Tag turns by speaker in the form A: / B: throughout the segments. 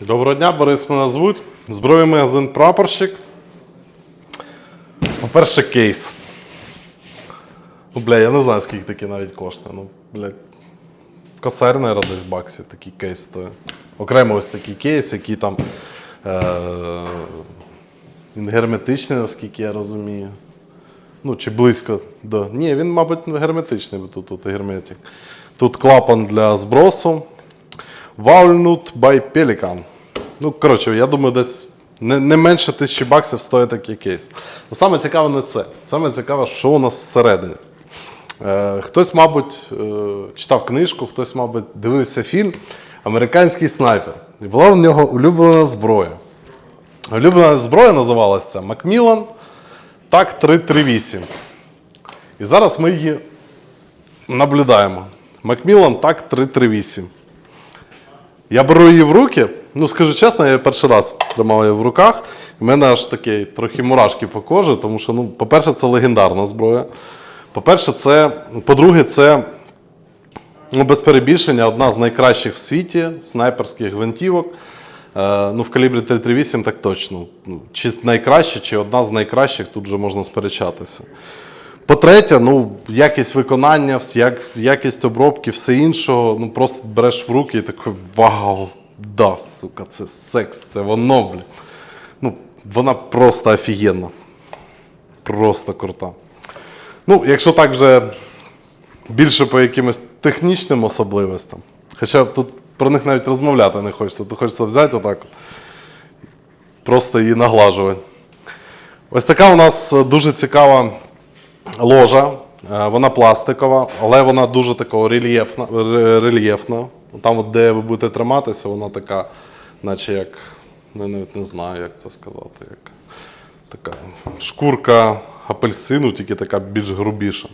A: Доброго дня, Борис мене звуть. Збройний магазин Прапорщик. По-перше, кейс. Ну, бля, я не знаю, скільки такі навіть коштує. Ну, блядь. Косарь, наверное, десь баксів такий кейс стоїть. Окремо ось такий кейс, який там. Е- він герметичний, наскільки я розумію. Ну, чи близько до. Ні, він, мабуть, герметичний, бо тут, тут герметик. Тут клапан для збросу. Walnut by Pelican. Ну, коротше, я думаю, десь не, не менше тисячі баксів стоїть такий кейс. Ну, саме цікаве не це. Саме цікаве, що у нас всередині. Е, хтось, мабуть, е, читав книжку, хтось, мабуть, дивився фільм Американський снайпер. І була в нього улюблена зброя. Улюблена зброя називалася Macmillan TAC 338. І зараз ми її наблюдаємо. Macmillan TAC 338. Я беру її в руки. Ну, скажу чесно, я перший раз тримав її в руках. У мене аж такі трохи мурашки по кожі, тому що, ну, по-перше, це легендарна зброя. По-перше, це, по-друге, це ну, без перебільшення одна з найкращих в світі снайперських гвинтівок. Е, ну, в калібрі 338 так точно. Ну, чи найкраще, чи одна з найкращих, тут вже можна сперечатися. По-третє, ну, якість виконання, як, якість обробки, все іншого, ну просто береш в руки і такий вау, да, сука, це секс, це воно, бля. Ну, вона просто офігенна. Просто крута. Ну, якщо так вже більше по якимось технічним особливостям. Хоча тут про них навіть розмовляти не хочеться. Тут хочеться взяти отак. Просто її наглажувати. Ось така у нас дуже цікава ложа. Е, Вона пластикова, але вона дуже такого рельєфна. рельєфна. Там, от, де ви будете триматися, вона така, наче як. ну, Я навіть не знаю, як це сказати. Як така шкурка апельсину, тільки така більш грубіша.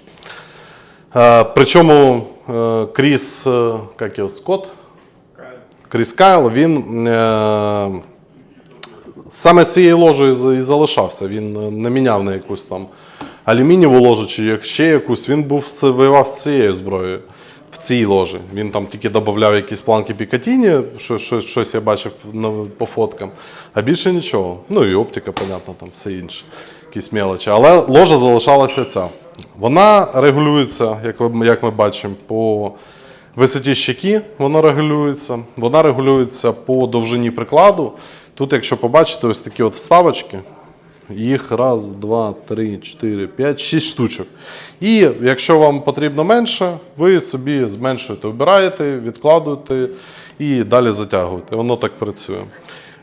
A: Е, Причому е, Кріс, е, як його, Скотт? Кріс Кайл, він е, саме цією ложею і залишався. Він е, не міняв на якусь там алюмінієву ложу чи ще якусь. Він був воював з цією зброєю в цій ложі. Він там тільки додавав якісь планки Пікатіні, що, що, щось я бачив по фоткам, а більше нічого. Ну і оптика, понятно, там все інше, якісь мелочі. Але ложа залишалася ця. Вона регулюється, як, ви- як ми бачимо, по висоті щеки вона регулюється. Вона регулюється по довжині прикладу. Тут, якщо побачите, ось такі от вставочки. Їх раз, два, три, чотири, п'ять, шість штучок. І якщо вам потрібно менше, ви собі зменшуєте, обираєте, відкладуєте і далі затягуєте. Воно так працює.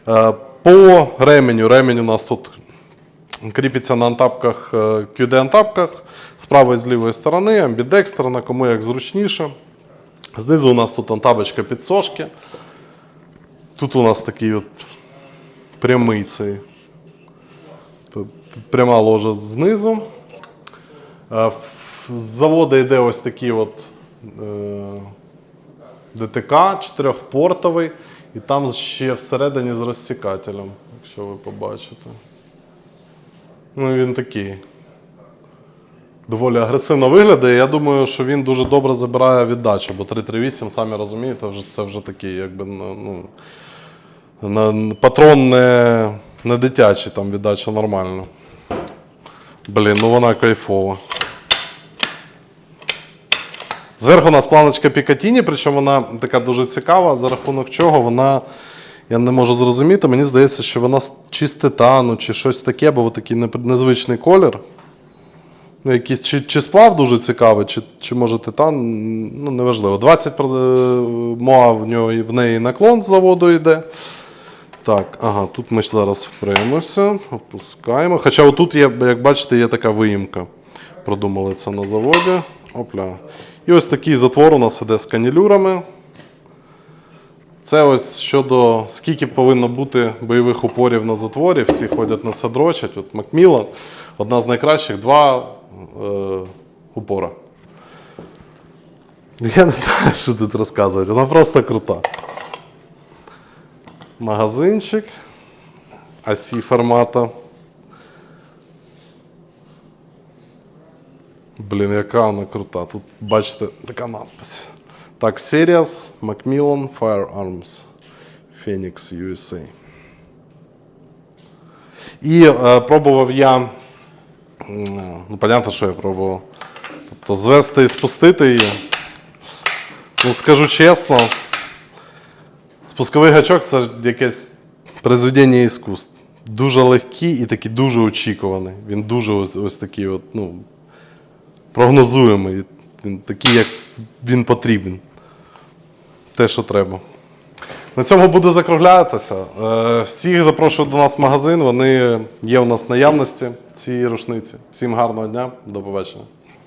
A: Е, По ременю, ремень у нас тут кріпиться на антапках, е, QD-антапках з правої з лівої сторони, амбідекстерна, кому як зручніше. Знизу у нас тут антабочка під сошки. Тут у нас такий от прямий цей пряма ложа знизу. Е, З заводу йде ось такий от е, ДТК чотирьохпортовий, і там ще всередині з розсікателем, якщо ви побачите. Ну, він такий. Доволі агресивно виглядає. Я думаю, що він дуже добре забирає віддачу, бо 338, самі розумієте, це вже такий, якби ну, на, патрон не, не дитячий, там віддача нормальна. Блін, ну вона кайфова. Зверху у нас планочка Пікатіні, причому вона така дуже цікава, за рахунок чого вона. Я не можу зрозуміти, мені здається, що вона чи з титану, чи щось таке, бо такий незвичний колір. Ну, якийсь, чи, чи сплав дуже цікавий, чи, чи може титан, ну неважливо. 20 про- е, моа в, в неї наклон з заводу йде. Так, ага, тут ми зараз впремося, опускаємо. Хоча отут є, як бачите, є така виїмка. Продумали це на заводі. Опля. І ось такий затвор у нас іде з канілюрами. Це ось щодо скільки повинно бути бойових упорів на затворі. Всі ходять на це дрочать. От Макмілан одна з найкращих, два е, упора. Я не знаю, що тут розказувати. Вона просто крута. Магазинчик. Осі формата. Блін, яка вона крута. Тут бачите така надпись. Так, Serious Macmillan Firearms. Phoenix USA. І е, пробував я. Ну, понятно, що я пробував. Тобто звести і спустити її. Ну, скажу чесно, спусковий гачок це якесь призведення іскусств. Дуже легкий і такий дуже очікуваний. Він дуже ось, ось такий от, ну, прогнозуємий. Він такий, як він потрібен. Те, що треба. На цьому буду закруглятися. Е, Всіх запрошую до нас в магазин. Вони є у нас наявності, ці рушниці. Всім гарного дня, до побачення.